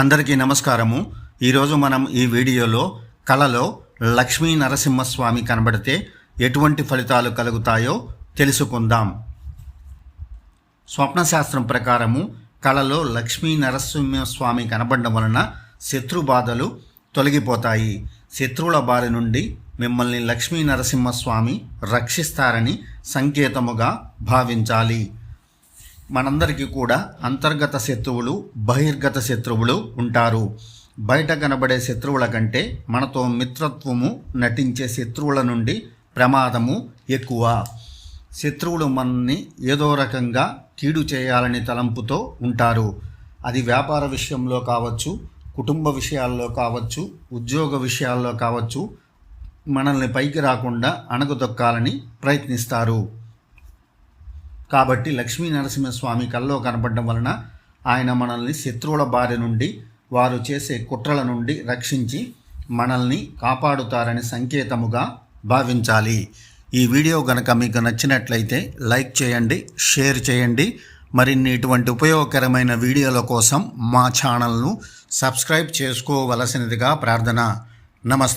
అందరికీ నమస్కారము. ఈరోజు మనం ఈ వీడియోలో కళలో లక్ష్మీ నరసింహస్వామి కనబడితే ఎటువంటి ఫలితాలు కలుగుతాయో తెలుసుకుందాం. స్వప్నశాస్త్రం ప్రకారము కళలో లక్ష్మీ నరసింహస్వామి కనబడడం వలన శత్రు బాధలు తొలగిపోతాయి. శత్రువుల బారి నుండి మిమ్మల్ని లక్ష్మీ నరసింహస్వామి రక్షిస్తారని సంకేతముగా భావించాలి. మనందరికీ కూడా అంతర్గత శత్రువులు బహిర్గత శత్రువులు ఉంటారు. బయట కనబడే శత్రువుల కంటే మనతో మిత్రత్వము నటించే శత్రువుల నుండి ప్రమాదము ఎక్కువ. శత్రువులు మనల్ని ఏదో రకంగా కీడు చేయాలని తలంపుతో ఉంటారు. అది వ్యాపార విషయంలో కావచ్చు కుటుంబ విషయాల్లో కావచ్చు ఉద్యోగ విషయాల్లో కావచ్చు మనల్ని పైకి రాకుండా అణగదొక్కాలని ప్రయత్నిస్తారు. కాబట్టి లక్ష్మీ నరసింహస్వామి కల్లో కనపడడం వలన ఆయన మనల్ని శత్రువుల బారి నుండి వారు చేసే కుట్రల నుండి రక్షించి మనల్ని కాపాడుతారని సంకేతముగా భావించాలి. ఈ వీడియో గనక మీకు నచ్చినట్లయితే లైక్ చేయండి షేర్ చేయండి. మరిన్ని ఇటువంటి ఉపయోగకరమైన వీడియోల కోసం మా ఛానల్ను సబ్స్క్రైబ్ చేసుకోవలసినదిగా ప్రార్థన. నమస్తే.